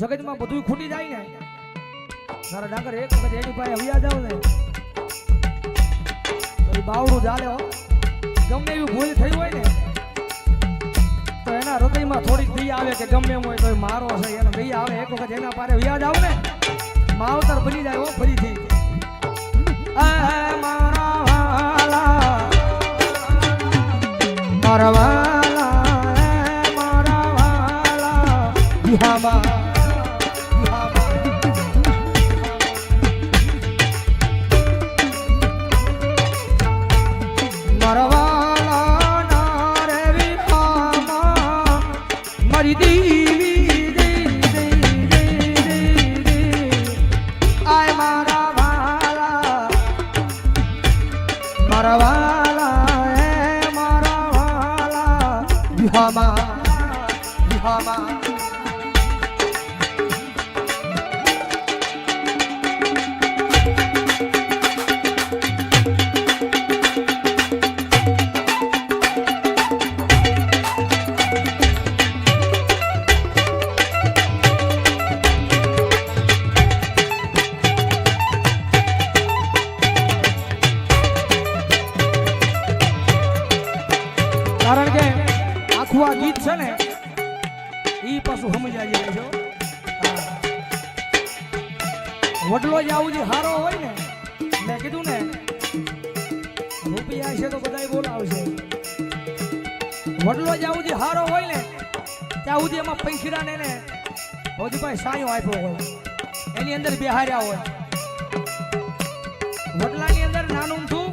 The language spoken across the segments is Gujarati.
જગતમાં બધું ખૂટી જાય ને. તારા ડાંગર એક વખત એની પાસે હવિયા જાવ ને બાવડું ચાલે હો. ગમે એવી ભૂલ થઈ હોય ને, તો એના હૃદયમાં થોડીક દઈ આવે કે ગમે એમ હોય તો મારો છે, એનો દઈ આવે. એક વખત એના પાસે વ્યાજ આવ ને, માવતર બની જાય હો ફરીથી. મારા વાલા મારા વાલા મારા વાલા બિહામા વડલો જ્યાં સુધી હારો હોય ને, ત્યાં સુધી એમાં પૈસા ને ને ભાઈ સાયો આપ્યો હોય. એની અંદર બિહાર્યા હોય. વડલાની અંદર નાનું થું.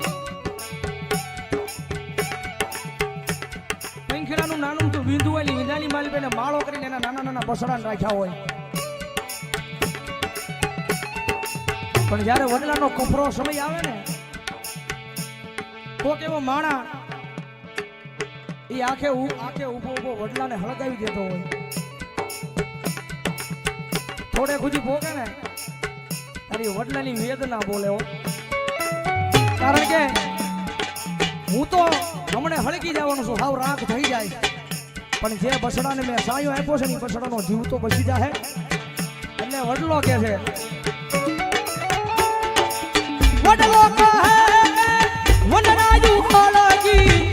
પંખીડાનું નાનું થું વિંધુ હોય વિંધાની માલી માળો કરીને એના નાના નાના બસડા રાખ્યા હોય. પણ જ્યારે વડલાનો કપરો સમય આવે ને, કોક એવો માણા એ આખે આખે ઊભો ઊભો વડલાને હળગાવી દેતો હોય. થોડે ખુજી ભોગે ને, તારી વડલાની વેદના બોલે કારણ કે હું તો હમણે હળકી જવાનું છું, હાવ રાખ થઈ જાય. પણ જે બસડાને મેં સાયો આપ્યો છે ને બસડાનો જીવ તો બચી જાય એટલે વડલો કે છે, વડલો કહે, વનરાજુ ખોલકી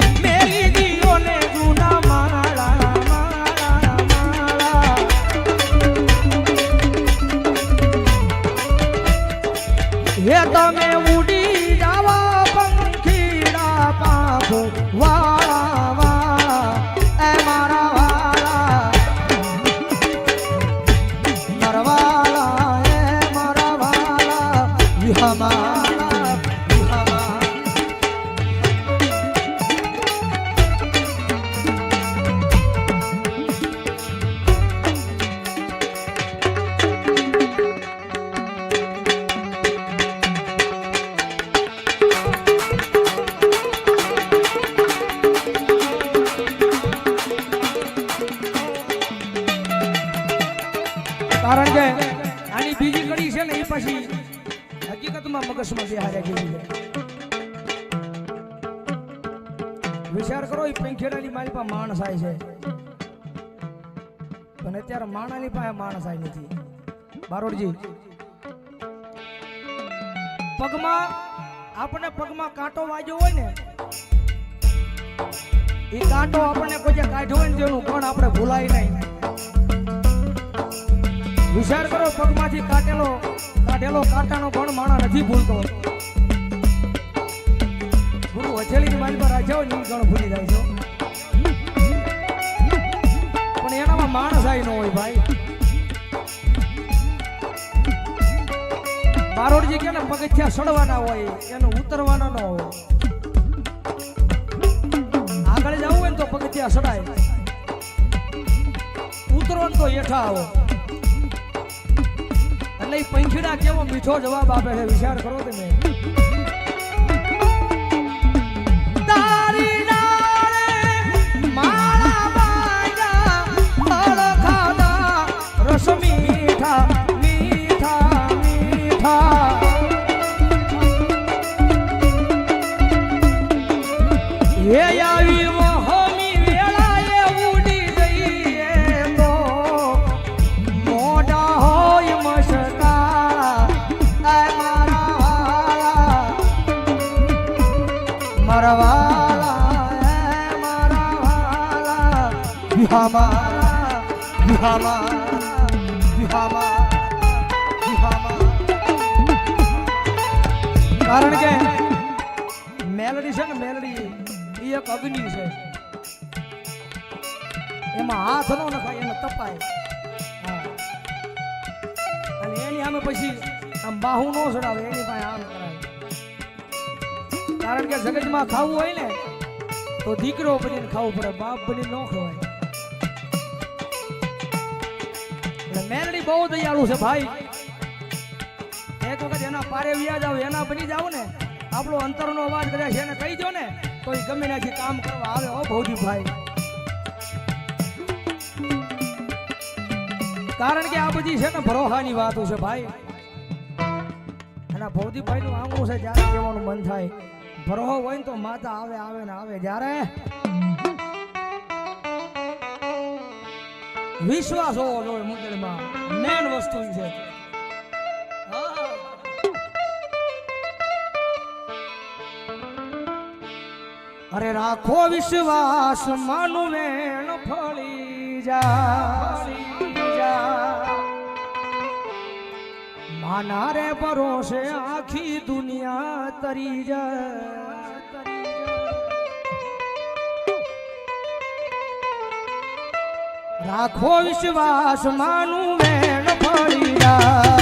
મગજમાં બિહારે ગઈ વિચાર કરો એ પંખેડાની મારી પાસે માણસ આય છે. પણ અત્યારે માણાની પાસે માણસ આય નથી. બારોડજી, પગમાં આપણે પગમાં કાંટો વાગ્યો હોય ને એ કાંટો આપણને કોઈ કાઢ્યો હોય ને તેનું પણ આપણે ભૂલાય નહીં. વિચાર કરો, પગમાંથી કાટેલો કાઢેલો કાંટાનો પણ માણા નથી ભૂલતો. ગુરુ હથેળીની માલ પર રાખ્યા ને ગણ ભૂલી જાય છો. પણ એનામાં માણસ આવી ન હોય ભાઈ. બારોડજી કે ને પગથિયા સડવાના હોય, એને ઉતરવાના ન હોય. આગળ જવું હોય ને તો પગથિયા સડાય. ઉતરો ને તો હેઠા આવો. એટલે પંખીડા કેવો મીઠો જવાબ આપે છે વિચાર કરો તમે. વિહામાં વિહામાં વિહામાં વિહામાં કારણ કે મેલડી છે ને, મેલડી એ એક અગ્નિ છે. એમાં હાથ નો નખાય, એને તપાય. અને એની સામે પછી આમ બાહુ નો ચડાવે, એની પાસે આમ કરાય. કારણ કે જગતમાં ખાવું હોય ને, તો દીકરો બનીને ખાવું પડે, બાપ બનીને ન ખવાય. બહુ દયાળુ છે ભાઈ. એક વખત એના પારે વ્યા જાવ એના બની જાવ ને, આપણો અંતરનો અવાજ કદાચ એને કહી દો ને તો એ ગમે નાખી કામ કરવા આવે. હો ભૌજી ભાઈ કારણ કે આ બધી છે ને ભરોહાની વાતો છે ભાઈ. અને ભૌદીભાઈ નું આંગણું છે, જ્યારે કહેવાનું મન થાય. ભરોહો હોય ને તો માતા આવે આવે ને આવે. જ્યારે વિશ્વાસ હોવો જોઈએ મુંદડીમાં મેન વસ્તુ છે. અરે રાખો વિશ્વાસ, માનું વેણ ફળી જા. માના રે ભરોસે આખી દુનિયા તરી જાય રાખો વિશ્વાસ, માનું વેણ ફળી જાય.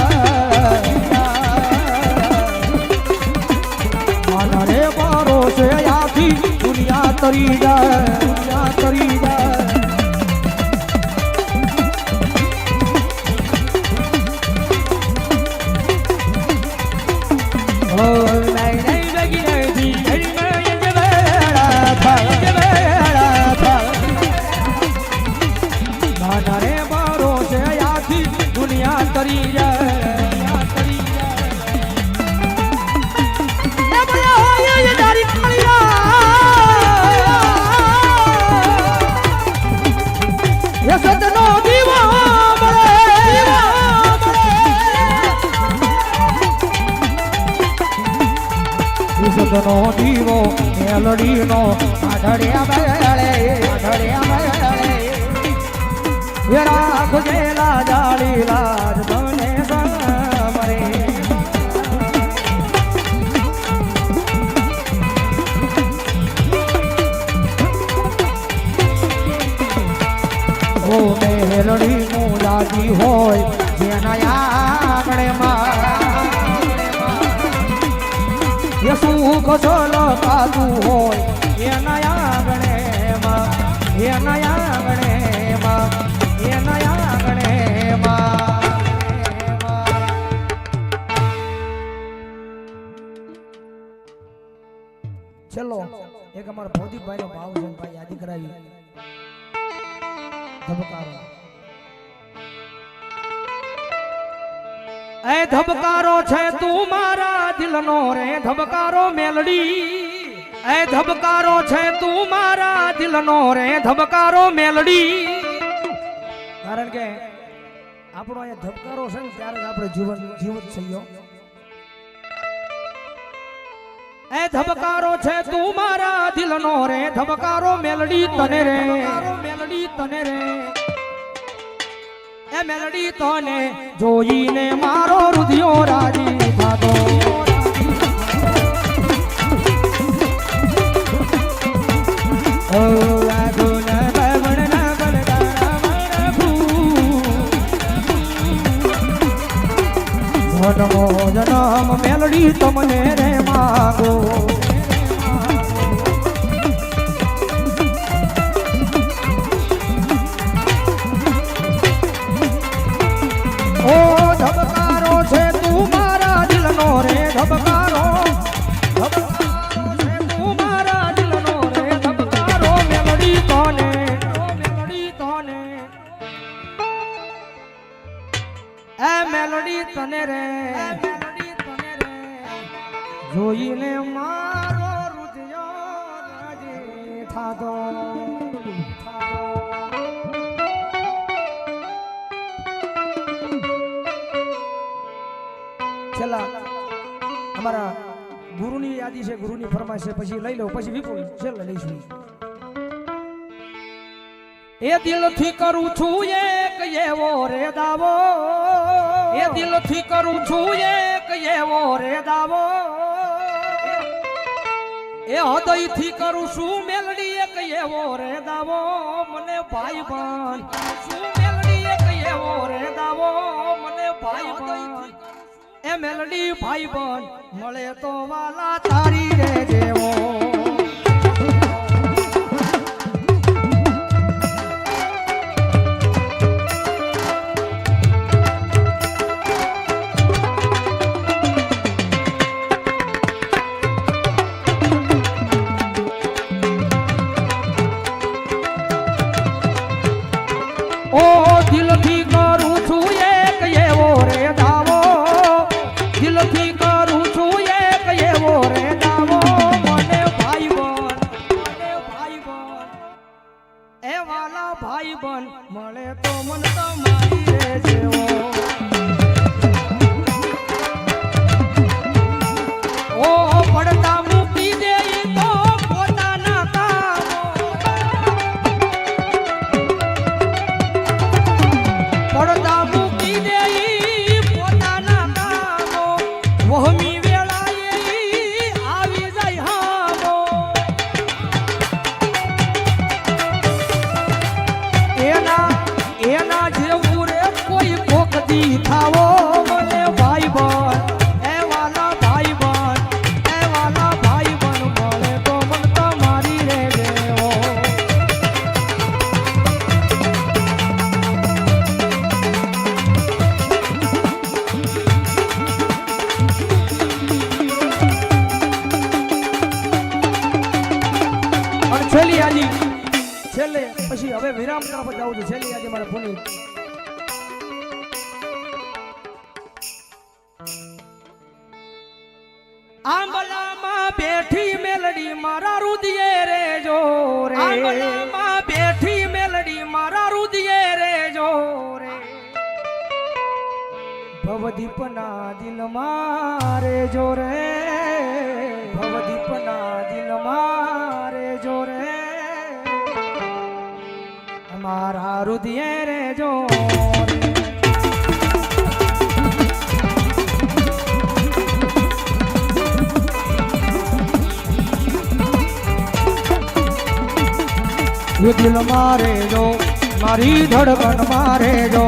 રે છે આખી દુનિયા તરી જાય, દુનિયા તરી જાય. મળે. દીવો મેલડી નો આઢળ્યા બેળે આઢળ્યા બેળે વેરા રાખજેલા જાળી છલકાતું હોય. એના આંગણે એના આંગણે એના આંગણે ચલો, એક અમારા ભૌતિકભાઈ નો ભાવ છે ભાઈ, યાદી કરાવી. ધબકારો. એ ધબકારો છે તું મારા દિલનો રે, ધબકારો મેલડી. એ ધબકારો છે તું મારા દિલનો રે, ધબકારો મેલડી. કારણ કે આપણો એ ધબકારો છે ત્યારે આપણે જીવન જીવત થયો એ ધબકારો છે તું મારા દિલનો રે, ધબકારો મેલડી તને રે. મેલડી તને રે. એ મેલડી તને જોઈને મારો રુધિયો રાજી થાતો ઓ રાગુન બવણ ના બલદાના મારા ભૂ જન્મો મેલડી તમને રે માગો. છેલ્લા અમારા ગુરુની યાદી છે, ગુરુની ફરમાઈશ છે, પછી લઈ લઉં પછી વિપુલ છેલ્લે લઈશું. એ દિલથી કરું છું એક એવો રે દાવો એ દિલથી કરું છું એક એવો રે દાવો એ હૃદયથી કરું છું મેલડી એક એવો રે દાવો મને ભાઈ બન શું મેલડી એક એવો રે દાવો મને ભાઈ બન. એ મેલડી ભાઈ બન મળે તો વાલા તારી રે જેવો. પછી હવે વિરામ તરફ જ જવું છું. છેલ્લી આજે મારે આંબલામાં બેઠી મેલડી મારા રુદિયે રે જો રે. આંબલામાં બેઠી મેલડી મારા રુદિયે રે જો રે. ભવદીપના દિલમાં રે જો રે. રુદિયે રે જો. દિલ મારે જો, મારી ધડકન મારે જો.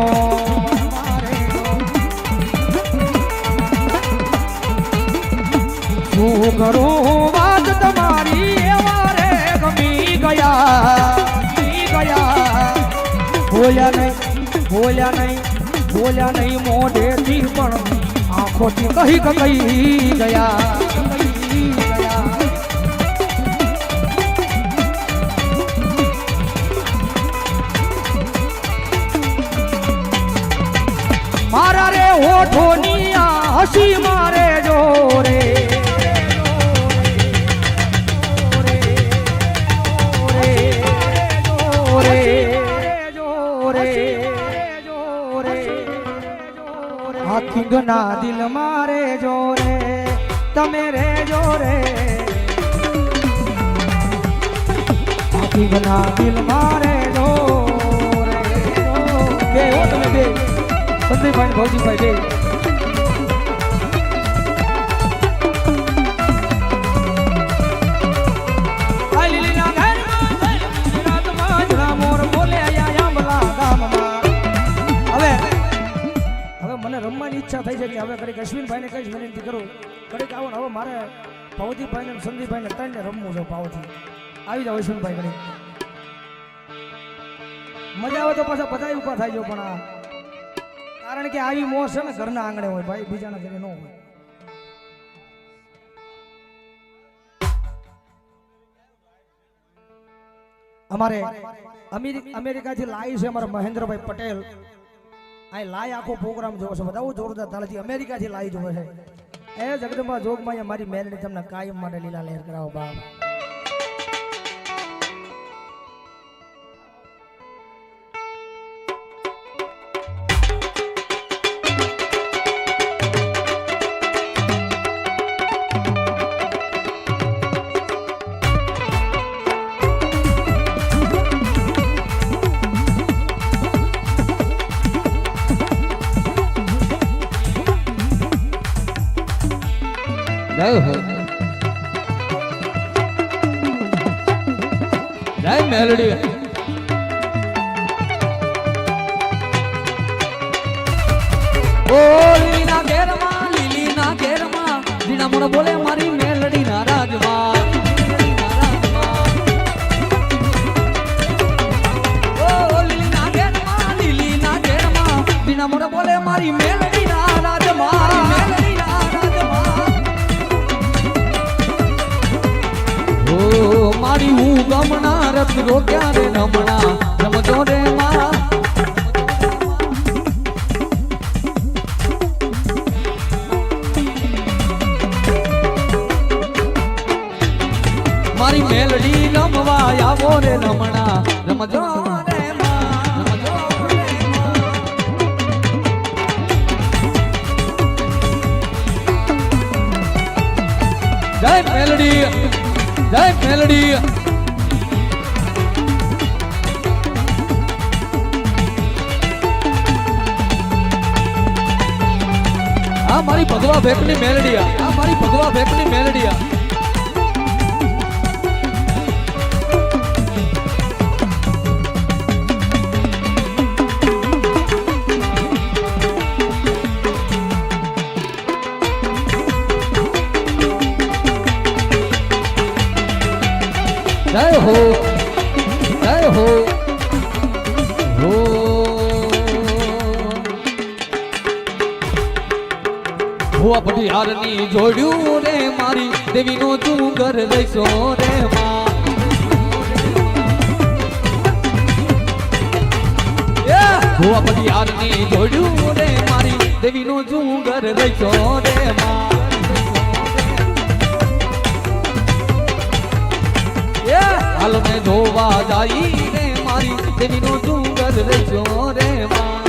શું કરું વાત તમારી? એવા રે ગમી ગયા. બોલ્યા નહીં બોલ્યા નહીં બોલ્યા નહીં મોઢેથી પણ આંખોથી કહી કહી ગયા. મારા રે હોઠોની હસી મારે જોરે. કિંગના દિલ મારે જોરે, તમે રે. જોરે કિંગના દિલ મારે જોરે. કેવો તમે બે. સંજયભાઈ ને ભૌજીભાઈ બે. થઈ કે હવે ઘડીક અશ્વિનભાઈને કહીશ વિનંતી કરું. ઘડીક આવો હવે મારે ભવજીભાઈને ને ત્રણને રમવું છે ભાવથી આવી જાઓ અશ્વિનભાઈ ઘડીક. મજા આવે તો પાછા બધા ઊભા થાય છે પણ કારણ કે આવી મોહ છે ને ઘરના આંગણે હોય ભાઈ, બીજાના ઘરે ન હોય. અમેરિ- અમેરિકાથી લાવી છે અમારા મહેન્દ્રભાઈ પટેલ. આ લાય આખો પ્રોગ્રામ જોવો છે. બધા બહુ જોરદાર તાલથી અમેરિકાથી લાઈ જોવે છે. એ જગદંબા જોગમાં મારી મેલડી તમને કાયમ માટે લીલા લહેર કરાવો બાપ. ઓ લીલીના ઘેરમાં લીલીના ઘેરમાં જીણા મોણ બોલે મારી મેલડીના રાજમાં. મોણ બોલે મારી મેલડીના રાજમાં મેલડીના રાજમાં. ઓ મારી હું ગમના રથ રોક્યા રે રમણા. મારી મેલડી રમવા આવો રે રમણા રમજો રે માં રમજો રે માં જય મેલડી જય મેલડી આ મારી ભગવા ભેકની મેલડીયા આ મારી ભગવા ભેકની મેલડીયા જય જોડ્યું રે મારી દેવીનો ઘર લઈશો રે માં. ભુવા પટિયારની જોડ્યું રે મારી દેવીનો ઘર લઈશો રે માં. હાલ મેં જોવા જાઈ રે મારી દેવીનો ઘર લઈશો રે માં.